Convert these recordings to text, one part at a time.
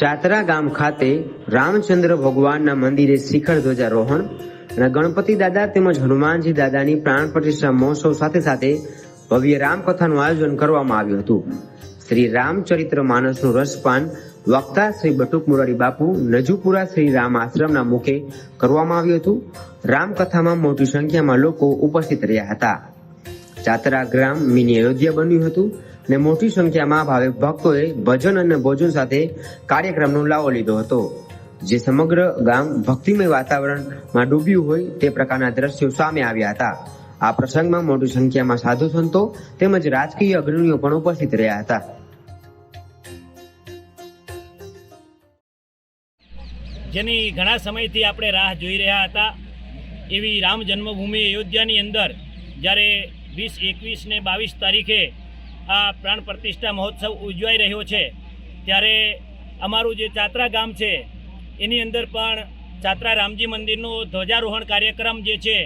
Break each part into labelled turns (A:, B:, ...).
A: ચાતરા ગામ ખાતે રામચંદ્ર ભગવાનના મંદિરે શિખર ધ્વજારોહણ અને ગણપતિ દાદા તેમજ હનુમાનજી દાદાની પ્રાણ પ્રતિષ્ઠા મહોત્સવ સાથે સાથે ભવ્ય રામકથાનું આયોજન કરવામાં આવ્યું હતું. શ્રી રામચરિત્ર માનસનું રસપાન વક્તા શ્રી બટુક મુરારી બાપુ નજુપુરા શ્રી રામ આશ્રમના મુખે કરવામાં આવ્યું હતું. રામકથામાં મોટી સંખ્યામાં લોકો ઉપસ્થિત રહ્યા હતા. ચાતરા ગ્રામ મિની અયોધ્યા બન્યું હતું અને મોટી સંખ્યામાં ભાવે ભક્તોએ ભજન અને ભોજન સાથે કાર્યક્રમનો લાવો લીધો હતો. જે સમગ્ર ગામ ભક્તિમય વાતાવરણમાં ડૂબ્યું હોય તે પ્રકારના દ્રશ્યો સામે આવ્યા હતા. આ પ્રસંગમાં મોટી સંખ્યામાં સાધુ સંતો તેમજ રાજકીય અગ્રણીઓ પણ ઉપસ્થિત રહ્યા હતા.
B: જેની ઘણા સમયથી આપણે રાહ જોઈ રહ્યા હતા. એવી રામ જન્મભૂમિ અયોધ્યાની અંદર જ્યારે વીસ એકવીસ ને બાવીસ તારીખે આ પ્રાણ પ્રતિષ્ઠા મહોત્સવ ઉજવાઈ રહ્યો છે. ત્યારે અમારું જે ચાત્રા ગામ છે, એની અંદર પણ ચાત્રા રામજી મંદિરનો ધ્વજારોહણ કાર્યક્રમ જે છે,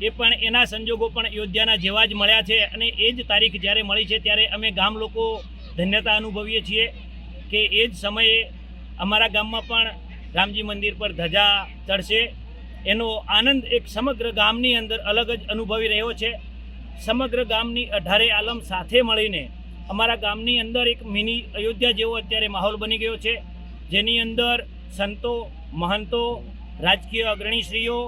B: એ પણ એના સંજોગો પણ અયોધ્યાના જેવા જ મળ્યા છે અને એ જ તારીખ જ્યારે મળી છે ત્યારે અમે ગામ લોકો ધન્યતા અનુભવીએ છીએ કે એ જ સમયે અમારા ગામમાં પણ રામજી મંદિર પર ધજા ચડશે. એનો આનંદ એક સમગ્ર ગામની અંદર અલગ જ અનુભવી રહ્યો છે. સમગ્ર ગામની અઢારે આલમ સાથે મળીને અમારા ગામની અંદર એક મિની અયોધ્યા જેવો અત્યારે માહોલ બની ગયો છે. જેની અંદર સંતો, મહંતો, રાજકીય અગ્રણીશ્રીઓ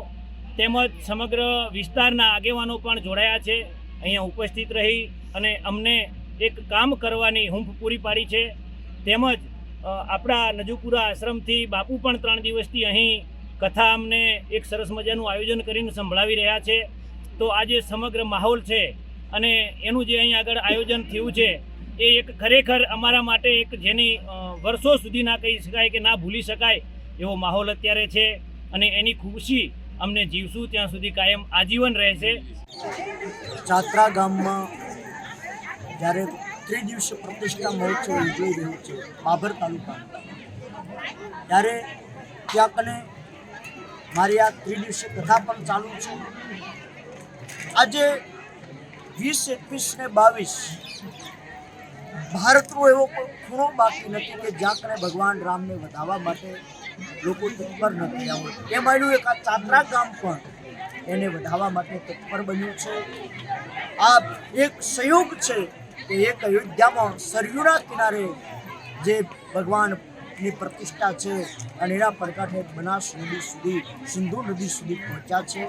B: તેમજ સમગ્ર વિસ્તારના આગેવાનો પણ જોડાયા છે. અહીંયા ઉપસ્થિત રહી અને અમને એક કામ કરવાની હૂંફ પૂરી પાડી છે. તેમજ આપણા નજુપુરા આશ્રમથી બાપુ પણ ત્રણ દિવસથી અહીં કથા અમને એક સરસ મજાનું આયોજન કરીને સંભળાવી રહ્યા છે. તો આજે સમગ્ર માહોલ છે અને એનું જે અહીં આગળ આયોજન થયું છે, એ એક ખરેખર અમારા માટે એક જેની વર્ષો સુધી ના કહી શકાય કે ના ભૂલી શકાય એવો માહોલ અત્યારે છે અને એની ખુશી અમને જીવશું ત્યાં સુધી કાયમ આજીવન રહેશે.
C: ચાત્રા ગામમાં જ્યારે ત્રિદિવસીય પ્રતિષ્ઠા મહોત્સવ ઉજવી રહ્યો છે, બાબર તાલુકા ત્યારે ત્યાં કને મારી આ ત્રિદિવસીય કથા પણ ચાલુ છે. આજે વીસ એકવીસ ને બાવીસ ભારતનો એવો ખૂણો બાકી નથી કે જ્યાં ભગવાન રામને વધાવવા માટે લોકો તત્પર નથી હોય એ માન્યું એક આ ચાતરા ગામ પણ એને વધાવવા માટે તત્પર બન્યું છે. આ એક સંયોગ છે કે એક અયોધ્યામાં સરયુના કિનારે જે ભગવાનની પ્રતિષ્ઠા છે અને એના પડકાઠે બનાસ નદી સુધી, સિંધુ નદી સુધી પહોંચ્યા છે.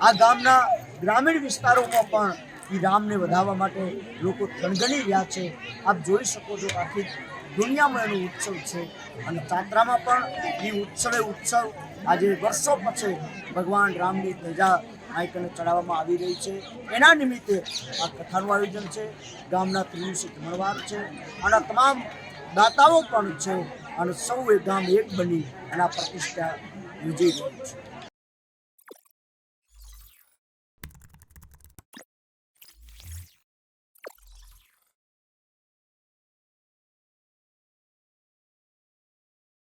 C: આ ગામના ગ્રામીણ વિસ્તારોમાં પણ એ રામને વધાવવા માટે લોકો થણગણી રહ્યા છે. આપ જોઈ શકો છો આખી દુનિયામાં એનો ઉત્સવ છે અને ચાત્રામાં પણ એ ઉત્સવે ઉત્સવ. આજે વર્ષો પછી ભગવાન રામની ધજા આઈકને ચડાવવામાં આવી રહી છે. એના નિમિત્તે આ કથાનું આયોજન છે. ગામના ત્રિવંશી જમણવાર છે. અને તમામ દાતાઓ પણ છે અને સૌએ ગામ એક બની આ પ્રતિષ્ઠા વિજય રહ્યું છે.